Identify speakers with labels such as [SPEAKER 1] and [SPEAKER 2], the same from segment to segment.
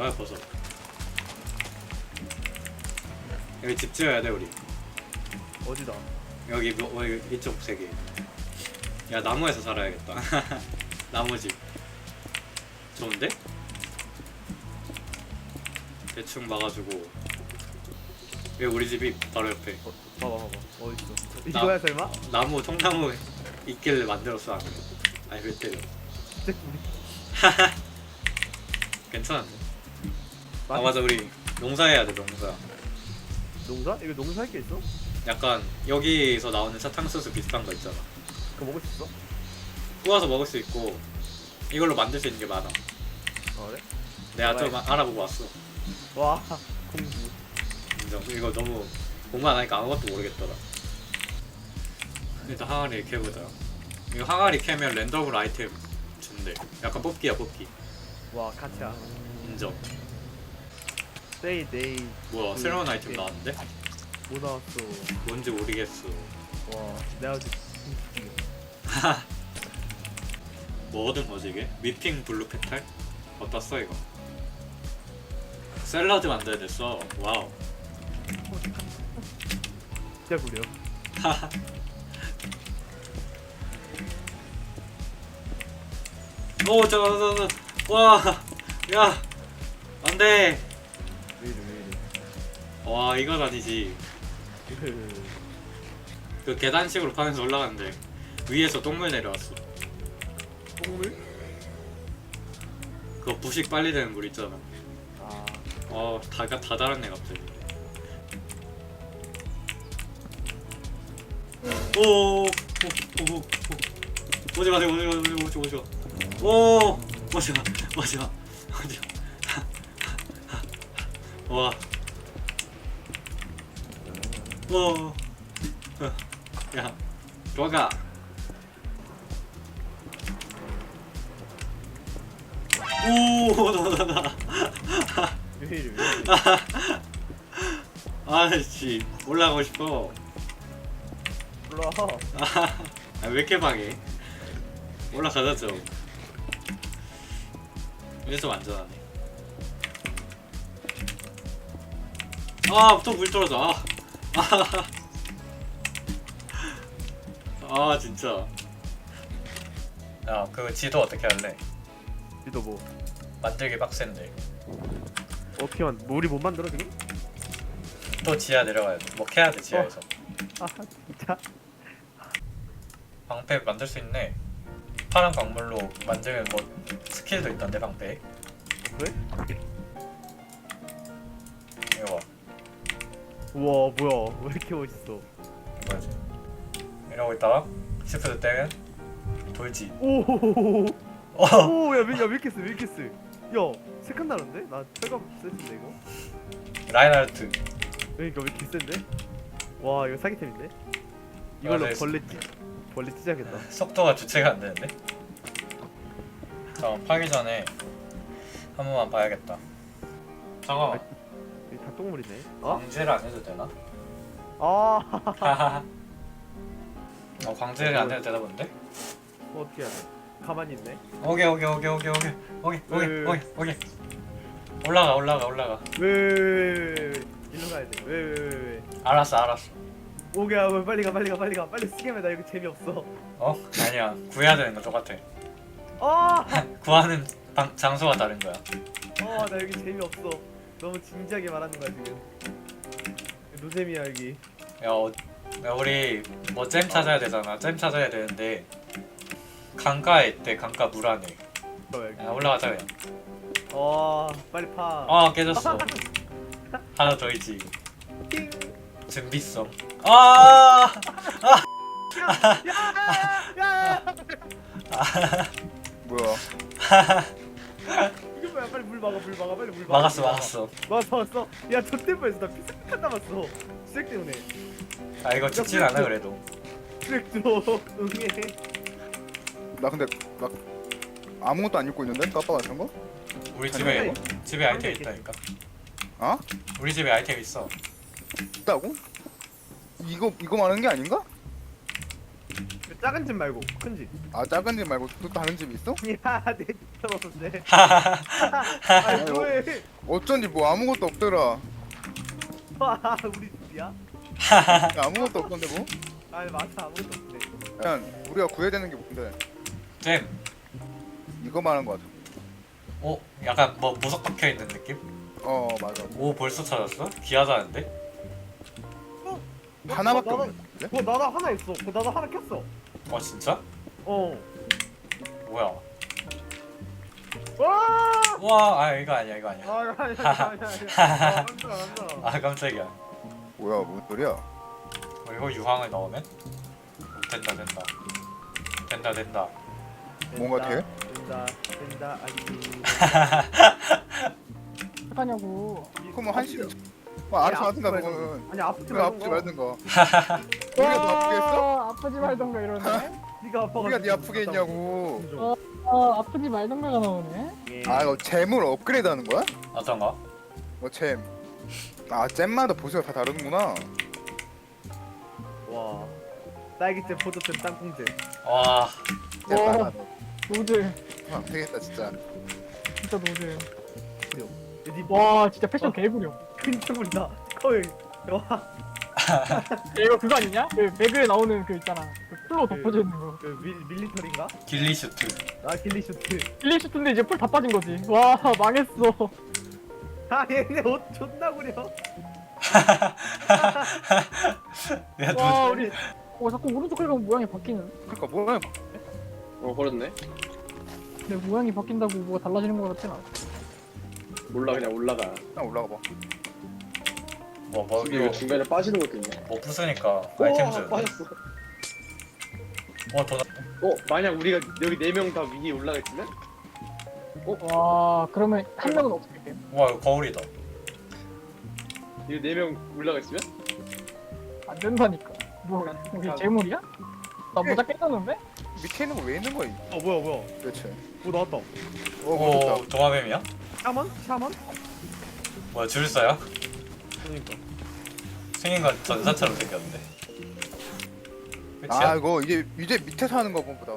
[SPEAKER 1] 뭐야 버섯. 여기 집 지어야 돼 우리.
[SPEAKER 2] 어디다?
[SPEAKER 1] 여기 뭐, 어, 여기 이쪽 세개 야 나무에서 살아야겠다. 나무집. 좋은데? 대충 막아주고. 여기 우리 집이 바로 옆에.
[SPEAKER 2] 어, 봐봐 봐봐. 어디 있어?
[SPEAKER 1] 나-
[SPEAKER 2] 이거야 설마?
[SPEAKER 1] 나무 통나무 있길래 만들었어 아니 아니 왜 때려? 괜찮은데 아 맞아. 우리 농사해야 돼 농사.
[SPEAKER 2] 농사? 이거 농사할 게 있어?
[SPEAKER 1] 약간 여기서 나오는 사탕수수 비슷한 거 있잖아.
[SPEAKER 2] 그거 먹을 수 있어?
[SPEAKER 1] 구워서 먹을 수 있고 이걸로 만들 수 있는 게 많아.
[SPEAKER 2] 아 그래?
[SPEAKER 1] 내가 좀. 알아보고 왔어.
[SPEAKER 2] 와 공부.
[SPEAKER 1] 인정. 이거 너무 공부 안 하니까 아무것도 모르겠더라. 일단 항아리 해보자. 이거 항아리 캐면 랜덤으로 아이템 준대. 약간 뽑기야 뽑기.
[SPEAKER 2] 와 가차
[SPEAKER 1] 인정
[SPEAKER 2] 데이 데이
[SPEAKER 1] 뭐야
[SPEAKER 2] 음,
[SPEAKER 1] 새로운 아이템. 나왔는데?
[SPEAKER 2] 뭐 나왔어
[SPEAKER 1] 뭔지 모르겠어
[SPEAKER 2] 와 내가 어제
[SPEAKER 1] 뭐 얻은 거지 이게? 미핑 블루 페탈? 어디다 써 이거? 샐러드 만들어야 됐어 와우
[SPEAKER 2] 진짜 구려
[SPEAKER 1] 오 잠깐 잠깐 와야 안돼 와 이건 아니지 그그 계단식으로 파면서 올라갔는데 위에서 똥물 내려왔어
[SPEAKER 2] 똥물?
[SPEAKER 1] 그거 부식 빨리 되는 물 있잖아
[SPEAKER 2] 아
[SPEAKER 1] 어 다가 다 달았네 갑자기 오, 오, 오, 오, 오. 오지 마세요, 오지 마세요, 오지 마, 오지 마. 오, 오지 마, 오지 마, 오지 마. 와, 오, 어, 야, 들어가. 오, 나, 나, 나.
[SPEAKER 2] 왜 이래 왜 이래
[SPEAKER 1] 아씨, 올라가고 싶어.
[SPEAKER 2] 올라
[SPEAKER 1] 아, 왜 이렇게 방해? 올라가자 좀. 좀 안전하네. 아, 또 물 떨어져. 아, 아, 아 진짜. 야, 그 지도 어떻게 할래?
[SPEAKER 2] 니도 뭐
[SPEAKER 1] 만들기 빡센데.
[SPEAKER 2] 어떻게 만 우리 못 만들어 지금?
[SPEAKER 1] 또 지하 내려가야 돼. 뭐 캐야 돼 지하에서.
[SPEAKER 2] 아 진짜?
[SPEAKER 1] 방패 만들 수 있네. 파란 광물로 만들면 뭐 스킬도 있던데 방패.
[SPEAKER 2] 그래? 우와 뭐야 왜 이렇게 멋있어
[SPEAKER 1] 뭐지? 이러고 있다가 시프트 떼면 돌지.
[SPEAKER 2] 오오오오오
[SPEAKER 1] 어.
[SPEAKER 2] 오야 왜, 야 밀키스 밀키스 야 색깔 나는데? 나 철갑 세트인데 이거?
[SPEAKER 1] 라인하르트.
[SPEAKER 2] 그러니까 왜 이렇게 센데? 와 이거 사기템인데? 이걸로
[SPEAKER 1] 맞아,
[SPEAKER 2] 벌레 찢 벌레 찢어야겠다
[SPEAKER 1] 속도가 주체가 안 되는데. 자 파기 전에 한 번만 봐야겠다. 잠깐만.
[SPEAKER 2] 이게 다 똥물이네 어?
[SPEAKER 1] 광제를 안 해도 되나?
[SPEAKER 2] 아.
[SPEAKER 1] 어 광제를 안 해도 되나 본데?
[SPEAKER 2] 뭐 어떻게 돼? 가만히 있네
[SPEAKER 1] 오케이 오케이 오케이 오케이 오케이 오케이 오케이
[SPEAKER 2] 왜, 왜,
[SPEAKER 1] 오케이 오케이 올라가 올라가 올라가.
[SPEAKER 2] 왜왜 왜 왜 일로 가야 돼 왜 왜 왜 왜
[SPEAKER 1] 알았어 알았어.
[SPEAKER 2] 오케이 아, 빨리 가 빨리 가 빨리 가 빨리 스겜해 나 이거 재미없어
[SPEAKER 1] 어? 아니야 구해야 되는 거 똑같아.
[SPEAKER 2] 아아나
[SPEAKER 1] 구하는 방, 장소가 다른 거야.
[SPEAKER 2] 여기 재미없어 너무 진지하게 말하는 거야 지금 노잼이야 여기
[SPEAKER 1] 야, 어, 야 우리 뭐 잼 찾아야 되잖아. 잼 찾아야 되는데 강가에 있대. 강가 물 안에.
[SPEAKER 2] 어 여기
[SPEAKER 1] 야, 올라가자 그냥.
[SPEAKER 2] 어 빨리 파
[SPEAKER 1] 아 깨졌어. 하나 더 있지.
[SPEAKER 2] 띵
[SPEAKER 1] 준비성. 아!
[SPEAKER 2] 야 야야야
[SPEAKER 3] 뭐야?
[SPEAKER 2] 막아 물 막아 빨리 물 막아
[SPEAKER 1] 막았어 막았어.
[SPEAKER 2] 막았어 막았어 야저 때문에 나 피스피한 남았어 수액 때문에
[SPEAKER 1] 아 이거 죽진 않아 그래도.
[SPEAKER 2] 수액 들어 응해
[SPEAKER 3] 나 근데 나 아무것도 안 입고 있는데? 까빠 같은 거?
[SPEAKER 1] 우리 집에
[SPEAKER 2] 아니,
[SPEAKER 1] 집에 아이템 있다니까.
[SPEAKER 3] 어?
[SPEAKER 1] 우리 집에 아이템 있어.
[SPEAKER 3] 있다고? 이거 이거 말하는 게 아닌가?
[SPEAKER 2] 작은 집 말고 큰 집.
[SPEAKER 3] 아 작은 집 말고 또 다른 집 있어?
[SPEAKER 2] 야, 내 집어봤는데. 아, 뭐해?
[SPEAKER 3] 어쩐지 뭐 아무것도 없더라
[SPEAKER 2] 와, 우리 집이야?
[SPEAKER 3] 야, 아무것도 없던데 뭐?
[SPEAKER 2] 아니 맞아 아무것도 없네.
[SPEAKER 3] 그냥 우리가 구해야 되는 게 뭔데
[SPEAKER 1] 잼.
[SPEAKER 3] 이거 말한 거 같아
[SPEAKER 1] 어 약간 뭐 보석 박혀 있는 느낌?
[SPEAKER 3] 어 맞아
[SPEAKER 1] 오 벌써 찾았어? 귀하다는데?
[SPEAKER 3] 하나밖에
[SPEAKER 2] 나도-
[SPEAKER 3] 없는데?
[SPEAKER 2] 그거 나도 하나 있어. 그거 나도 하나 켰어.
[SPEAKER 1] 어 진짜?
[SPEAKER 2] 어.
[SPEAKER 1] 뭐야?
[SPEAKER 2] 와!
[SPEAKER 1] 와, 아 이거 아니야, 이거 아니야.
[SPEAKER 2] 아, 아니 아니 아니 아니. 아. 아
[SPEAKER 1] 깜짝이야.
[SPEAKER 3] 뭐야 뭔 소리야
[SPEAKER 1] 어, 이거 유황을 넣으면 된다, 된다, 된다, 된다.
[SPEAKER 3] 뭔가 돼?
[SPEAKER 2] 된다 된다 아니.
[SPEAKER 4] 하냐고.
[SPEAKER 3] 그러면 한 시간 뭐 알아서 하든가 그거는
[SPEAKER 2] 아니 아프지
[SPEAKER 3] 우리가 아프지
[SPEAKER 2] 말고.
[SPEAKER 3] 말든가 우리가 더 아프겠어?
[SPEAKER 4] 와, 아프지 말던가 이러네.
[SPEAKER 2] 네가 아파가지고.
[SPEAKER 3] 우리가 네 아프게 했냐고
[SPEAKER 4] 어, 아, 아프지 말던가가 나오네.
[SPEAKER 2] 예.
[SPEAKER 3] 아 이거 잼을 업그레이드 하는 거야?
[SPEAKER 1] 어떤가?
[SPEAKER 3] 뭐잼아 잼마다 보수가 다 다르는구나
[SPEAKER 2] 와. 딸기잼, 포도잼, 땅콩잼.
[SPEAKER 1] 와,
[SPEAKER 3] 잼
[SPEAKER 4] 와.
[SPEAKER 3] 많아
[SPEAKER 4] 노즐.
[SPEAKER 3] 안 되겠다 진짜
[SPEAKER 4] 진짜 노즐. 와, 진짜 패션 개구려.
[SPEAKER 2] 큰춤이다 거의. 와.
[SPEAKER 4] 야, 이거 그거 아니냐? 그 배그에 나오는 그 있잖아. 그 풀로 덮어져 있는 거.
[SPEAKER 2] 그 밀, 밀리터인가?
[SPEAKER 1] 길리 슈트.
[SPEAKER 2] 아 길리슈트.
[SPEAKER 4] 필리슈트인데 이제 풀 다 빠진 거지. 와, 망했어.
[SPEAKER 2] 아 얘네 옷 존나 구려.
[SPEAKER 1] 야,
[SPEAKER 4] 와,
[SPEAKER 1] 너,
[SPEAKER 4] 우리. 어, 자꾸 오른쪽 클릭하면 모양이 바뀌는.
[SPEAKER 3] 그러니까 뭐야
[SPEAKER 5] 어 버렸네
[SPEAKER 4] 내 모양이 바뀐다고 뭐가 달라지는 거 같진 않아.
[SPEAKER 5] 몰라 그냥 올라가
[SPEAKER 3] 그냥 올라가 봐
[SPEAKER 1] 뭐, 뭐,
[SPEAKER 5] 이거
[SPEAKER 1] 이거,
[SPEAKER 5] 중간에 빠지는 것도 있네
[SPEAKER 1] 뭐 부수니까
[SPEAKER 5] 오
[SPEAKER 1] 아이템 주.
[SPEAKER 5] 빠졌어
[SPEAKER 1] 어, 더, 나-
[SPEAKER 5] 어 만약 우리가 여기 네 명 다 위에 올라가 있으면
[SPEAKER 4] 와, 그러면 한 명은 어떻게 돼?
[SPEAKER 1] 와, 이거 거울이다.
[SPEAKER 5] 여기 네명 올라가 있으면
[SPEAKER 4] 안 된다니까. 뭐, 우리 재물이야? 나 모자 깼었는데?
[SPEAKER 3] 밑에 있는 거 왜 있는 거야
[SPEAKER 2] 어 뭐야 뭐야.
[SPEAKER 3] 도대체
[SPEAKER 2] 뭐 나왔다.
[SPEAKER 3] 어 무섭다
[SPEAKER 1] 오, 도마뱀이야?
[SPEAKER 2] 샤먼? 샤먼?
[SPEAKER 1] 뭐야, 줄서야?
[SPEAKER 2] 그러니까.
[SPEAKER 1] 생긴 건 전사처럼 생겼는데.
[SPEAKER 3] 아
[SPEAKER 1] 끝이야?
[SPEAKER 3] 이거 이제 이제 밑에서 하는 거 보다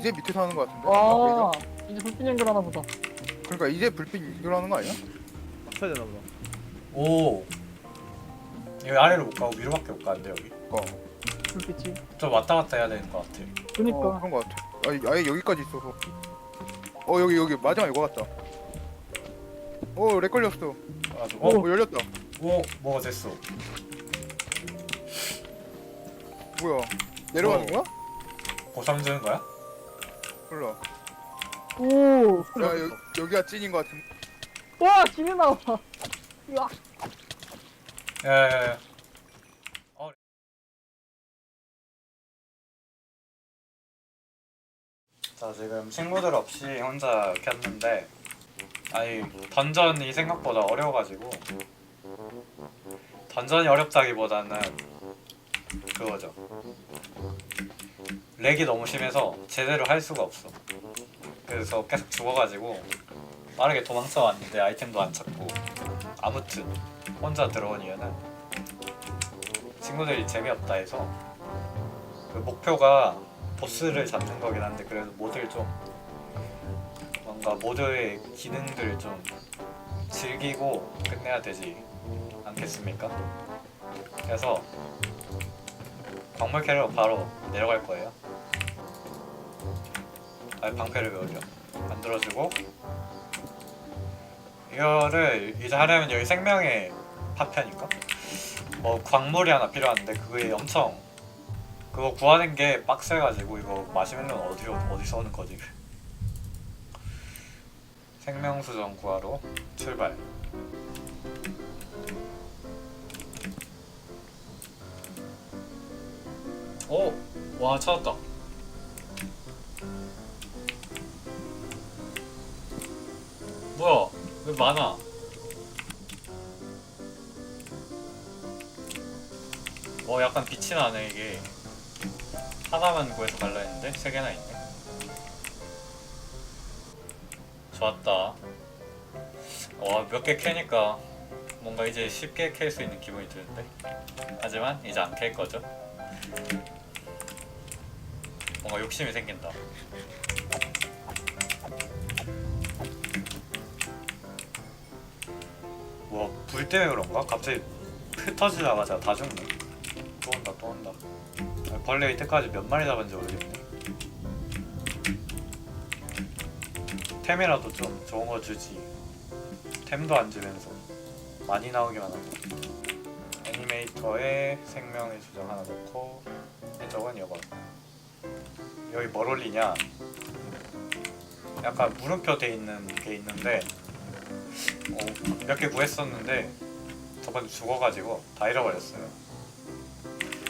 [SPEAKER 3] 이제 밑에서 하는 거 같은데
[SPEAKER 4] 와, 이제 불빛 연결하나 보다.
[SPEAKER 3] 그러니까 이제 불빛 연결하는 거 아니야?
[SPEAKER 2] 맞춰야 되나 보다.
[SPEAKER 1] 오. 여기 아래로 못 가고 위로밖에 못 가는데 여기.
[SPEAKER 3] 어,
[SPEAKER 4] 불빛이.
[SPEAKER 1] 좀 왔다 갔다 해야 되는 것 같아.
[SPEAKER 4] 그니까.
[SPEAKER 3] 어 그런 거 같아 아예, 아예 여기까지 있어서 어 여기 여기 마지막 이거 같다 어렉 걸렸어
[SPEAKER 1] 그래가지고
[SPEAKER 3] 어,
[SPEAKER 1] 어,
[SPEAKER 3] 어 열렸다
[SPEAKER 1] 오, 뭐가 됐어.
[SPEAKER 3] 뭐야 내려가는
[SPEAKER 1] 어.
[SPEAKER 3] 거야?
[SPEAKER 1] 보상 주는 거야?
[SPEAKER 3] 몰라
[SPEAKER 4] 오,
[SPEAKER 3] 야 여, 여기가 찐인 거 같은데
[SPEAKER 4] 와, 진이 나와.
[SPEAKER 1] 야야야. 어. 자 지금 친구들 없이 혼자 켰는데 아니 던전이 생각보다 어려워가지고 던전이 어렵다기보다는 그거죠. 렉이 너무 심해서 제대로 할 수가 없어. 그래서 계속 죽어가지고 빠르게 도망쳐 왔는데 아이템도 안 찾고 아무튼 혼자 들어온 이유는 친구들이 재미없다 해서 그 목표가 보스를 잡는 거긴 한데 그래도 모드를 좀 뭔가 모드의 기능들을 좀 즐기고 끝내야 되지 않겠습니까? 그래서 광물 캐러 바로 내려갈 거예요. 아 방패를 왜 올려? 만들어주고 이거를 이제 하려면 여기 생명의 파편인가? 뭐 광물이 하나 필요한데 그게 엄청 그거 구하는 게 빡세가지고 이거 마시멜로는 어디로 어디서 오는 거지? 생명수정 구하러 출발. 오, 와 찾았다. 뭐야? 왜 많아? 어 약간 빛이 나네 이게 하나만 구해서 갈라 했는데 세 개나 있네 좋았다 와몇 개 캐니까 뭔가 이제 쉽게 캘 수 있는 기분이 드는데 하지만 이제 안 캘 거죠 뭔가 욕심이 생긴다. 뭐, 불 때문에 그런가? 갑자기 흩어지자마자 다 죽네. 또 온다, 또 온다. 아, 벌레 이때까지 몇 마리 잡은지 모르겠네. 템이라도 좀 좋은 거 주지. 템도 안 주면서 많이 나오기만 하고. 애니메이터에 생명의 수정 하나 넣고 해적은 이거 여기 뭘 올리냐? 약간 물음표 돼 있는 게 있는데 어, 몇개 구했었는데 저번에 죽어가지고 다 잃어버렸어요.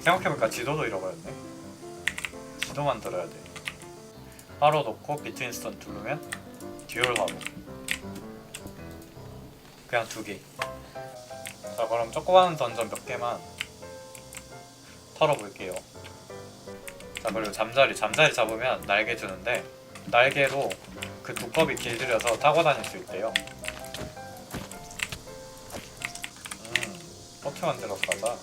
[SPEAKER 1] 생각해보니까 지도도 잃어버렸네. 지도 만들어야 돼. 바로 놓고 비트윈 스톤 누르면 듀얼 하고 그냥 두개. 자 그럼 조그마한 던전 몇 개만 털어볼게요 자 그리고 잠자리 잠자리 잡으면 날개 주는데 날개로 그 두꺼비 길들여서 타고 다닐 수 있대요. 음 만들어 가자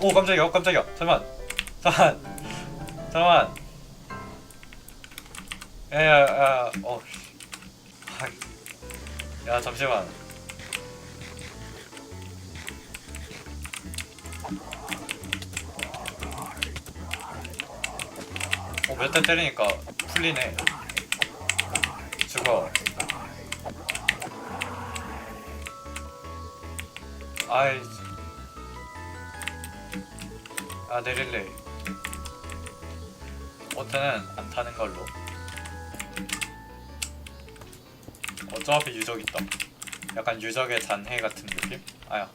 [SPEAKER 1] 오 깜짝이야 어, 깜짝이야. 잠깐만. 잠깐만. 잠깐만. 야야야 어 아이. 야 잠시만 몇 대 때리니까 풀리네. 죽어. 아이. 아, 내릴래. 보트는 안 타는 걸로. 어차피 유적 있다. 약간 유적의 잔해 같은 느낌? 아야.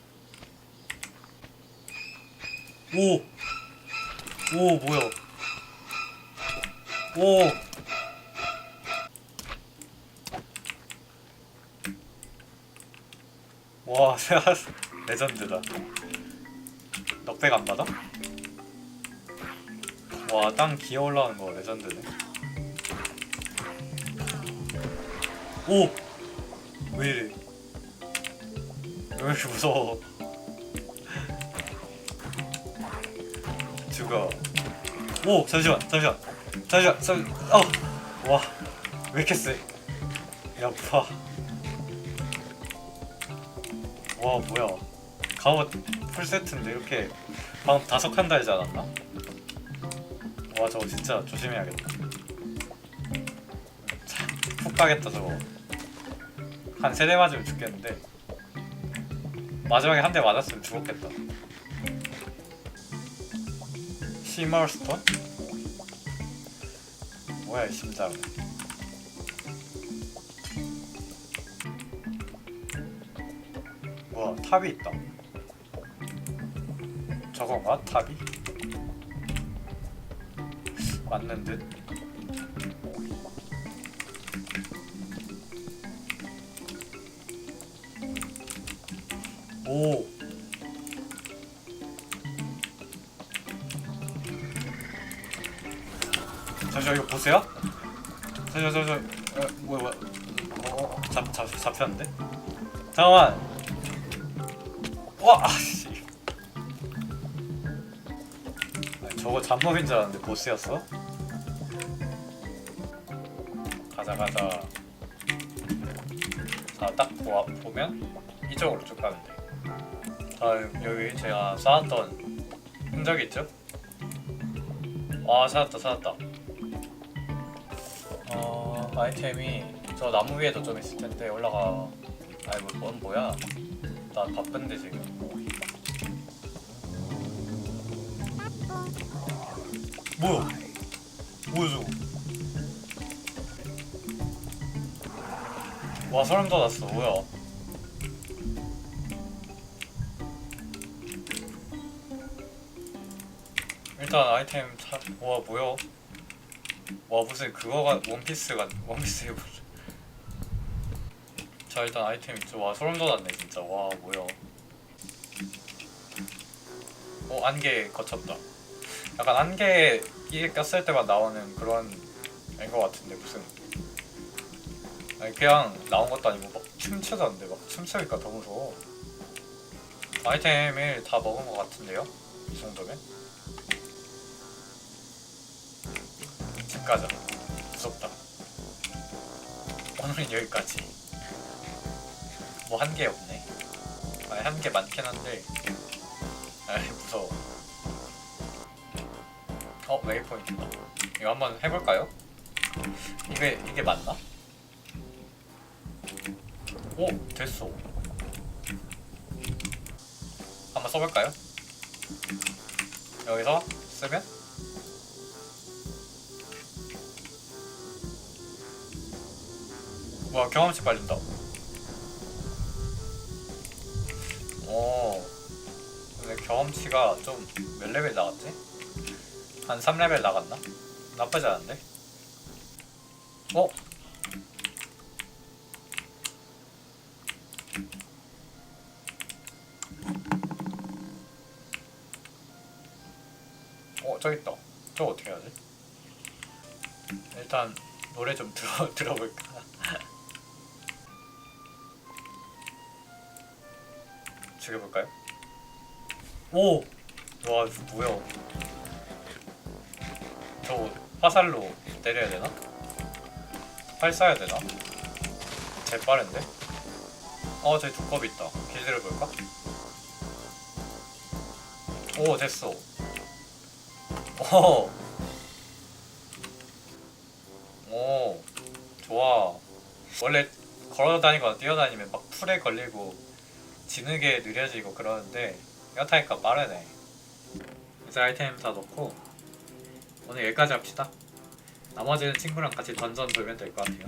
[SPEAKER 1] 오! 오, 뭐야. 오. 와, 레전드다. 넉백 안 받아? 와, 땅 기어 올라오는 거 레전드네. 오! 왜 이래? 왜 이렇게 무서워? 죽어. 오, 잠시만, 잠시만. 잠시만, 잠, 어, 와, 왜 이렇게 세? 야파. 와, 뭐야? 갑옷 풀 세트인데 이렇게 방금 다섯 칸 달지 않았나? 와, 저거 진짜 조심해야겠다. 참, 푹 가겠다 저거. 한 세 대 맞으면 죽겠는데 마지막에 한 대 맞았으면 죽었겠다. 시머스톤? 뭐야 이 심장 뭐야 탑이 있다 저건가 탑이? 맞는 듯 오. 잠시만 이거 보세요? 잠시만 잠시만 어, 뭐야 뭐야 어, 어, 잡, 잡, 잡혔는데? 잠깐만 와 아씨 저거 잡몹인 줄 알았는데 보스였어? 가자 가자 자딱 보면 이쪽으로 쭉 가면 돼 자, 여기 제가 쌓았던 흔적이 있죠? 와 찾았다 찾았다 어 아이템이 저 나무 위에도 좀 있을 텐데 올라가. 아이 뭐, 뭔 뭐야? 나 바쁜데 지금. 뭐야? 뭐야 저거? 와 소름 돋았어. 뭐야? 일단 아이템 차... 와 뭐야 와 무슨 그거가 원피스가 원피스 입은 자 일단 아이템 있죠. 와 소름 돋았네 진짜. 와 뭐야. 어 안개 거쳤다. 약간 안개 이게 꼈을 때만 나오는 그런 앤거 같은데 무슨. 아니 그냥 나온 것도 아니고 막 춤추던데 막 춤추니까 더 무서워. 아이템을 다 먹은 것 같은데요? 이 정도면? 가자 무섭다. 오늘은 여기까지. 뭐 한 게 없네. 아니 한게 많긴 한데. 아이 무서워. 어 웨이포인트다 이거 한번 해볼까요? 이게 이게 맞나? 오 됐어. 한번 써볼까요? 여기서 쓰면 와 경험치 빨린다 오 근데 경험치가 좀 몇 레벨 나갔지? 한 3레벨 나갔나? 나쁘지 않은데? 어? 어 저기 있다 저거 어떻게 해야지? 일단 노래 좀 들어, 들어볼까? 죽여볼까요? 오! 와 뭐야 저거 화살로 때려야 되나? 활 쏴야 되나? 재빠른데? 어 저기 두꺼비 있다 길들여 볼까? 오 됐어 오. 오. 좋아. 원래 걸어 다니거나 뛰어 다니면 막 풀에 걸리고 지느게 느려지고 그러는데 이거 타니까 빠르네. 이제 아이템 다 넣고 오늘 여기까지 합시다. 나머지는 친구랑 같이 던전 돌면 될 것 같아요.